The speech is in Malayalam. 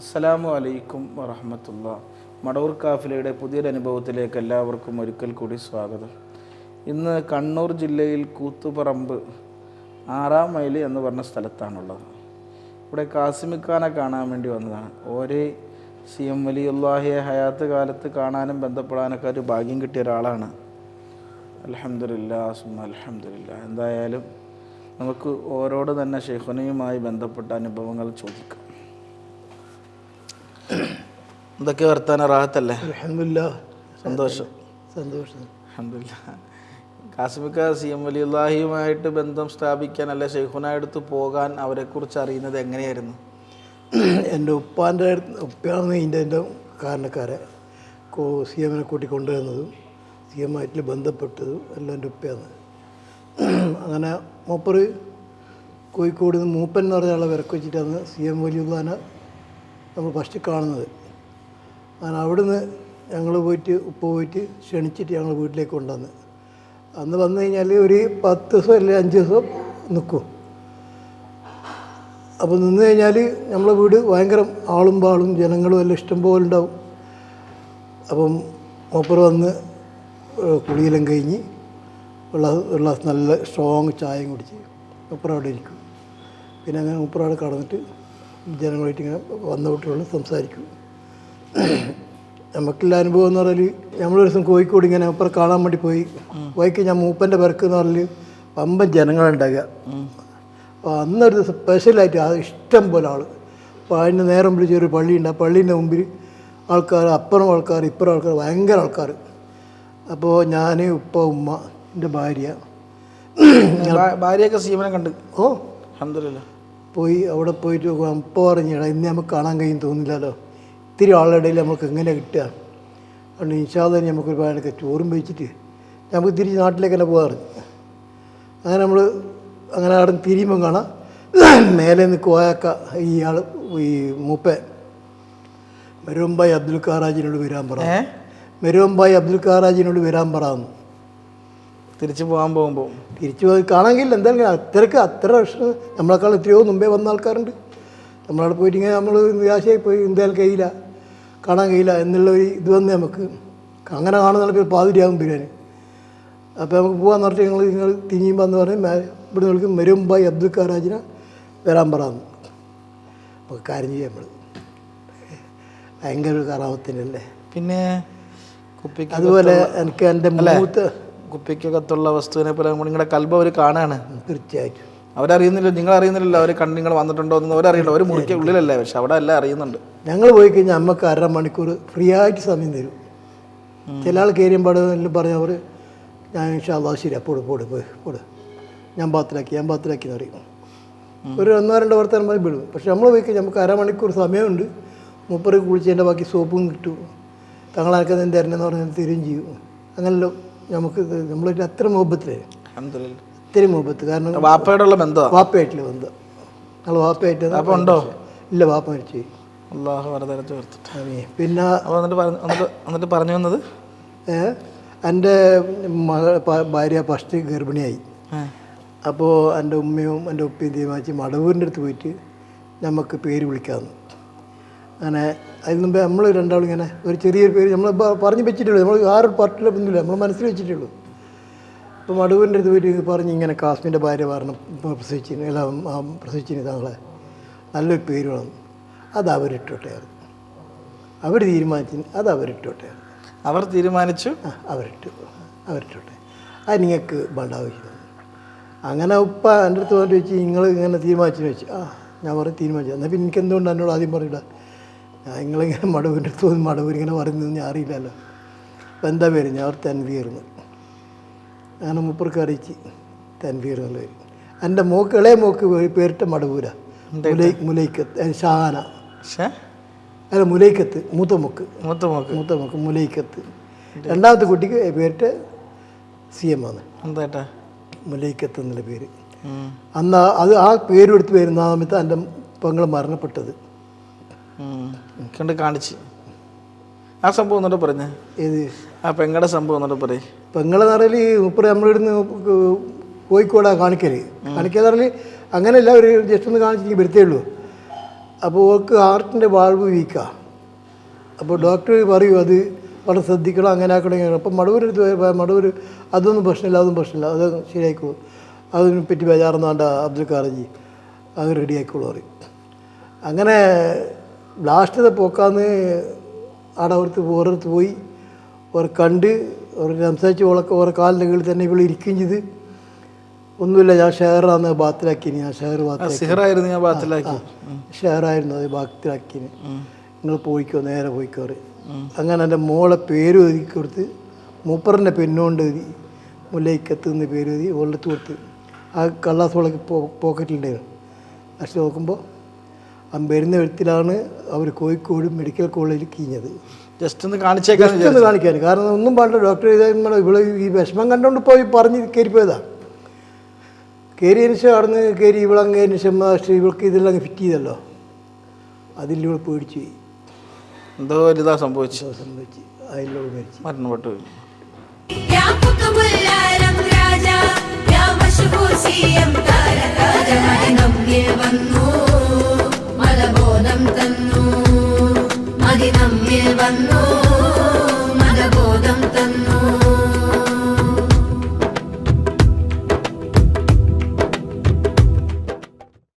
അസ്സലാമു അലൈക്കും വറഹമത്തുള്ള. മടവൂർ കാഫിലയുടെ പുതിയൊരു അനുഭവത്തിലേക്ക് എല്ലാവർക്കും ഒരിക്കൽ കൂടി സ്വാഗതം. ഇന്ന് കണ്ണൂർ ജില്ലയിൽ കൂത്തുപറമ്പ് ആറാം മൈൽ എന്ന് പറഞ്ഞ സ്ഥലത്താണുള്ളത്. ഇവിടെ കാസിമിക്കാനെ കാണാൻ വേണ്ടി വന്നതാണ്. ഓരേ സി എം വലിയുള്ളാഹിയെ ഹയാത്ത് കാലത്ത് കാണാനും ബന്ധപ്പെടാനൊക്കെ ഒരു ഭാഗ്യം കിട്ടിയ ഒരാളാണ്. അലഹമില്ല സുമ അലഹമില്ല എന്തായാലും നമുക്ക് ഓരോട് തന്നെ ഷെയ്ഖുനയുമായി ബന്ധപ്പെട്ട അനുഭവങ്ങൾ ചോദിക്കാം. എന്തൊക്കെ വർത്താന റാഹത്തല്ലേ? സന്തോഷം. സന്തോഷം. കാസിമിക്ക സി എം വലിയുല്ലാഹിയുമായിട്ട് ബന്ധം സ്ഥാപിക്കാൻ അല്ലെ ഷെയ്ഖുനായടുത്ത് പോകാൻ അവരെക്കുറിച്ച് അറിയുന്നത് എങ്ങനെയായിരുന്നു? എന്റെ ഉപ്പാന്റെ അടുത്ത് ഉപ്പയാണ് ഇതിന്റെ എന്റെ കാരണക്കാരെ. കോ സി എമ്മിനെ കൂട്ടിക്കൊണ്ടുവന്നതും സി എം ആയിട്ട് ബന്ധപ്പെട്ടതും എല്ലാം എന്റെ ഉപ്പയാണ്. അങ്ങനെ മൂപ്പറ് കോഴിക്കോട് നിന്ന് മൂപ്പൻ എന്ന് പറഞ്ഞ ആളെ വിറക്ക് വെച്ചിട്ടാണ് സി എം വലിയുള്ളാനെ നമ്മൾ ഫസ്റ്റ് കാണുന്നത്. അങ്ങനെ അവിടുന്ന് ഞങ്ങൾ പോയിട്ട് ഉപ്പ പോയിട്ട് ക്ഷണിച്ചിട്ട് ഞങ്ങൾ വീട്ടിലേക്ക് കൊണ്ടുവന്ന്. അന്ന് വന്നു കഴിഞ്ഞാൽ ഒരു പത്ത് ദിവസം അല്ലെങ്കിൽ അഞ്ച് ദിവസം നിൽക്കും അപ്പോൾ നിന്ന് കഴിഞ്ഞാൽ നമ്മളെ വീട് ഭയങ്കര ആളും പാളും ജനങ്ങളും എല്ലാം ഇഷ്ടം പോലെ ഉണ്ടാവും. അപ്പം മൂപ്പർ വന്ന് കുളിയെല്ലാം കഴിഞ്ഞ് ഉള്ള ഉള്ള നല്ല സ്ട്രോങ് ചായയും കുടിച്ച് മൂപ്പർ അവിടെ ഇരിക്കും. പിന്നെ അങ്ങനെ മൂപ്പർ അവിടെ കടന്നിട്ട് ജനങ്ങളായിട്ട് ഇങ്ങനെ വന്ന കുട്ടികൾ സംസാരിക്കും. നമുക്കുള്ള അനുഭവം എന്ന് പറഞ്ഞാൽ നമ്മളൊരു ദിവസം കോഴിക്കോട് ഇങ്ങനെ അപ്പുറം കാണാൻ വേണ്ടി പോയി. പോയിക്ക് ഞാൻ മൂപ്പന്റെ പേർക്ക് എന്ന് പറഞ്ഞാൽ പമ്പൻ ജനങ്ങളുണ്ടാകുക അപ്പോൾ അന്നൊരു ദിവസം സ്പെഷ്യലായിട്ട് അത് ഇഷ്ടം പോലെ ആൾ അപ്പോൾ അതിന് നേരം വിളിച്ചൊരു പള്ളിയുണ്ട്. ആ പള്ളീന്റെ മുമ്പിൽ ആൾക്കാർ അപ്പുറം ആൾക്കാർ ഇപ്പുറം ആൾക്കാർ ഭയങ്കര ആൾക്കാർ അപ്പോൾ ഞാൻ ഉപ്പ ഉമ്മ എന്റെ ഭാര്യ. ഭാര്യയൊക്കെ സീമനെ കണ്ട്? ഓ. അലഹമില്ല പോയി അവിടെ പോയിട്ട് അപ്പോൾ ഉപ്പ പറഞ്ഞടാ ഇന്ന് നമുക്ക് കാണാൻ കഴിയും തോന്നില്ലല്ലോ ഇത്തിരി ആളുടെ ഇടയിൽ നമുക്ക് എങ്ങനെ കിട്ടുക? അതുകൊണ്ട് ഇൻഷാല്ല നമുക്ക് ഒരുപാടൊക്കെ ചോറും വെച്ചിട്ട് നമുക്ക് തിരിച്ച് നാട്ടിലേക്ക് തന്നെ പോകാറ് അങ്ങനെ നമ്മൾ അങ്ങനെ അവിടെ തിരിയുമ്പം കാണാം. മേലെ നിന്ന് കോയക്ക ഇയാൾ ഈ മൂപ്പ മെരുവമ്പായി അബ്ദുൽ ഖാറാജിനോട് വരാൻ പറ. ഏ? മെരുവമ്പായി അബ്ദുൽ ഖാറാജിനോട് വരാൻ പറയാമെന്ന് തിരിച്ചു പോകാൻ പോകുമ്പോൾ തിരിച്ചു പോയി കാണാമെങ്കിൽ എന്തായാലും അത്രയ്ക്ക് അത്ര വർഷം നമ്മളെക്കാൾ എത്രയോ മുമ്പേ വന്ന ആൾക്കാരുണ്ട്. നമ്മളവിടെ പോയിട്ട് ഇങ്ങനെ നമ്മൾ നിരാശയായി പോയി. എന്തായാലും കഴിയില്ല. കാണാൻ കഴിയില്ല എന്നുള്ള ഒരു ഇത് വന്ന് നമുക്ക്. അങ്ങനെ കാണുന്ന പാതിരിയാകും ബിരിയാണി. അപ്പോൾ നമുക്ക് പോകാൻ പറഞ്ഞിട്ട് ഞങ്ങൾ നിങ്ങൾ തിരിയുമ്പോൾ എന്ന് പറഞ്ഞ് ഇവിടെ നിങ്ങൾക്ക് മെരുമ്പായി അബ്ദുൽ ഖാരാജിനെ വരാൻ പറയുന്നു അപ്പോൾ കാര്യം ചെയ്യാം നമ്മൾ ഭയങ്കര ഒരു കറാമത്തിനല്ലേ പിന്നെ കുപ്പിക്ക് അതുപോലെ എനിക്ക് എന്റെ മൂത്ത് കുപ്പിക്കകത്തുള്ള വസ്തുവിനെ പോലെ നിങ്ങളുടെ കൽബ് അവർ കാണാണ്. തീർച്ചയായിട്ടും. അവരറിയുന്നില്ല നിങ്ങൾ അറിയുന്നില്ല അവർ കണ്ണ് നിങ്ങൾ വന്നിട്ടുണ്ടോ എന്ന് അവരറിയില്ല. അവർ മുറിക്ക ഉള്ളിലല്ലേ പക്ഷെ അവിടെ എല്ലാം അറിയുന്നുണ്ട്. ഞങ്ങൾ പോയി കഴിഞ്ഞാൽ അമ്മയ്ക്ക് അര മണിക്കൂർ ഫ്രീ ആയിട്ട് സമയം തരും. ചില ആൾ കയറിയും പാടും പറഞ്ഞവർ ഞാൻ ഇൻഷാല്ലാ ശരി അപ്പോൾ പോട് പോയി പോട് ഞാൻ ബാത്തിലാക്കി ഞാൻ ബാത്തിലാക്കി എന്ന് പറയും. ഒരു ഒന്നോ രണ്ടോ വർത്തമാനം മതി വിടും. പക്ഷെ നമ്മൾ പോയി കഴിഞ്ഞാൽ നമുക്ക് അരമണിക്കൂർ സമയമുണ്ട്. മുപ്പത് കുളിച്ചതിന്റെ ബാക്കി സോപ്പും കിട്ടും. തങ്ങളാർക്ക് എന്ത് തരണമെന്ന് പറഞ്ഞാൽ തരുകയും ചെയ്യും. അങ്ങനല്ലോ നമുക്ക് നമ്മളൊരു അത്ര മുഹബത്തിലേ അൽഹംദുലില്ലാ. മുമ്പത്ത് കാരണം വാപ്പയുടെ ഉള്ള ബന്ധമാണ് വാപ്പയായിട്ടില്ല ബന്ധം. ഞങ്ങൾ വാപ്പയായിട്ട് വാപ്പ ഉണ്ടോ? ഇല്ല വാപ്പ മരിച്ചു അള്ളാഹു വരതരച്ച് ചേർത്തിട്ട് പിന്നെ എന്നിട്ട് പറഞ്ഞു എന്നിട്ട് എന്നിട്ട് പറഞ്ഞു വന്നത്? എന്റെ മക ഭാര്യ ഫസ്റ്റ് ഗർഭിണിയായി. അപ്പോൾ എന്റെ ഉമ്മയും എന്റെ ഉപ്പയും തീരുമാനിച്ച് മടവൂരിന്റെ അടുത്ത് പോയിട്ട് നമുക്ക് പേര് വിളിക്കാമെന്ന് അങ്ങനെ അതിന് മുമ്പേ നമ്മൾ രണ്ടാളും ഇങ്ങനെ ഒരു ചെറിയൊരു പേര് നമ്മൾ പറഞ്ഞ് വെച്ചിട്ടുള്ളൂ. നമ്മൾ ആരും പാർട്ടിയിലെ ബന്ധമില്ല നമ്മൾ മനസ്സിൽ വെച്ചിട്ടുള്ളൂ. അപ്പോൾ മടുവിന്റെ ഇത് വരും പറഞ്ഞ് ഇങ്ങനെ കാസ്മിന്റെ ഭാര്യ പറഞ്ഞു പ്രസവിച്ചിന് അല്ല പ്രസവിച്ചിന് താങ്കളെ നല്ലൊരു പേര് വേണം. അത് അവരിട്ടോട്ടെ. അവർ തീരുമാനിച്ചു അത് അവരിട്ടോട്ടെ. അവർ തീരുമാനിച്ചു? അവരിട്ടു. അവരിട്ടോട്ടെ. അത് നിങ്ങൾക്ക് വേണ്ട അങ്ങനെ ഉപ്പ എന്റെ അടുത്ത് പറഞ്ഞു വെച്ച് നിങ്ങൾ ഇങ്ങനെ തീരുമാനിച്ചു വെച്ച്. ആ ഞാൻ പറഞ്ഞു തീരുമാനിച്ചു. എന്നാൽ പിന്നെ എനിക്ക് എന്തുകൊണ്ട് എന്നോട് ആദ്യം പറഞ്ഞില്ല ഞാൻ നിങ്ങളിങ്ങനെ മടവിന്റെ അടുത്ത് മടവിനിങ്ങനെ പറയുന്നതെന്ന് പറയുന്നത് ഞാൻ അറിയില്ലല്ലോ. അപ്പം എന്താ പേര്? ഞാൻ അവർ തൻവീർന്ന് അങ്ങനെ മുപ്പർക്ക് അറിയിച്ച് തൻവീർ എന്നുള്ള പേര്. എന്റെ മോക്ക് ഇളയ മോക്ക് പേരിട്ട മടവൂര. മുലൈ മുലൈക്കത്ത് ഷാന. അല്ല മുലൈക്കത്ത് മൂത്ത മൂക്ക്. മൂത്ത മൂക്ക്. മൂത്ത മൂക്ക് മുലൈക്കത്ത്. രണ്ടാമത്തെ കുട്ടിക്ക് പേരിട്ട് സി എം ആണ്. എന്താ മുലൈക്കത്ത് എന്നുള്ള പേര്. അന്ന് അത് ആ പേര് എടുത്ത് വരുന്ന സമയത്ത് എന്റെ പെങ്ങൾ മരണപ്പെട്ടത്. കണ്ട് കാണിച്ച്. ആ സംഭവം എന്നിട്ട് പറഞ്ഞേ. ഏത്? ആ പെങ്ങളുടെ സംഭവം എന്നിട്ട് പറയും. പെങ്ങളെന്ന് ഇപ്പം മുപ്പത് ഇവിടുന്ന് കോഴിക്കോടാ കാണിക്കൽ. കാണിക്കൽ പറഞ്ഞാൽ അങ്ങനെയല്ല ഒരു ജസ്റ്റ് ഒന്ന് കാണിച്ചിട്ട് വരുത്തേ ഉള്ളൂ. അപ്പോൾ ഓൾക്ക് ഹാർട്ടിന്റെ വാൾവ് വീക്കാണ് അപ്പോൾ ഡോക്ടർ പറയൂ അത് വളരെ ശ്രദ്ധിക്കണം അങ്ങനെ ആക്കണം ഇങ്ങനെ അപ്പം മടവൂർ മടവൂർ അതൊന്നും പ്രശ്നമില്ല അതൊന്നും പ്രശ്നമില്ല. അത് ശരിയായിക്കോളൂ. അതിനെ പറ്റി ബേജാറൊന്നും വേണ്ട അബ്ദുൽ ഖാറജി അത് റെഡി ആയിക്കോളൂ പറയും. അങ്ങനെ ലാസ്റ്റത്തെ പോക്കാന്ന് അവിടെ അവിടുത്തെ ഓരോരുത്ത് പോയി. ഓരോ കണ്ട് ഓരോ സംസാരിച്ച് ഓളൊക്കെ ഓരോ കാലിന്റെ കീഴിൽ തന്നെ ഇവിടെ ഇരിക്കുകയും ചെയ്ത്. ഒന്നുമില്ല ഞാൻ ഷെയറാന്ന് ബാത്തിലാക്കി ഞാൻ ഷെയർ സിഹറായിരുന്നു ഞാൻ ബാത്തിലാക്കി. ഷെയറായിരുന്നു അത് ബാത്തിലാക്കിന്. നിങ്ങൾ പോയിക്കോ നേരെ പോയിക്കോ അങ്ങനെ എന്റെ മോളെ പേര് എഴുതി കൊടുത്ത് മൂപ്പറിന്റെ പെണ്ണുകൊണ്ട് എഴുതി മുല്ലയ്ക്കത്ത് നിന്ന് പേര് എഴുതി ഓളെടുത്ത് കൊടുത്ത്. ആ കള്ളാസോളൊക്കെ പോ പോക്കറ്റിലുണ്ടായിരുന്നു. പക്ഷെ നോക്കുമ്പോൾ വരുന്ന എഴുത്തിലാണ് അവർ കോഴിക്കോട് മെഡിക്കൽ കോളേജിൽ കീഞ്ഞത്. ജസ്റ്റ് ഒന്ന് കാണിച്ചേക്കാൻ ജസ്റ്റ് ഒന്ന് കാണിക്കാൻ കാരണം ഒന്നും പാടില്ല. ഡോക്ടർ നമ്മൾ ഇവിടെ ഈ വിഷമം കണ്ടുകൊണ്ട് പോയി പറഞ്ഞ് കയറിപ്പോയതാണ് കയറിയതിന് ശേഷം അവിടെ നിന്ന് കയറി ഇവളങ്ങ് കയറിയതിന് ശേഷം മാസ്റ്റർ ഇവൾക്ക് ഇതെല്ലാം ഫിറ്റ് ചെയ്തല്ലോ. അതിൽ ഇവിടെ പേടിച്ച് പോയി. എന്തോ വലുതാ സംഭവിച്ചു. സംഭവിച്ചു. അതിലൂടെ മരിച്ചു. മരണപ്പെട്ടു പോയി. يا വന്നു. തന്നു മദിനമ്മിൽ വന്നു.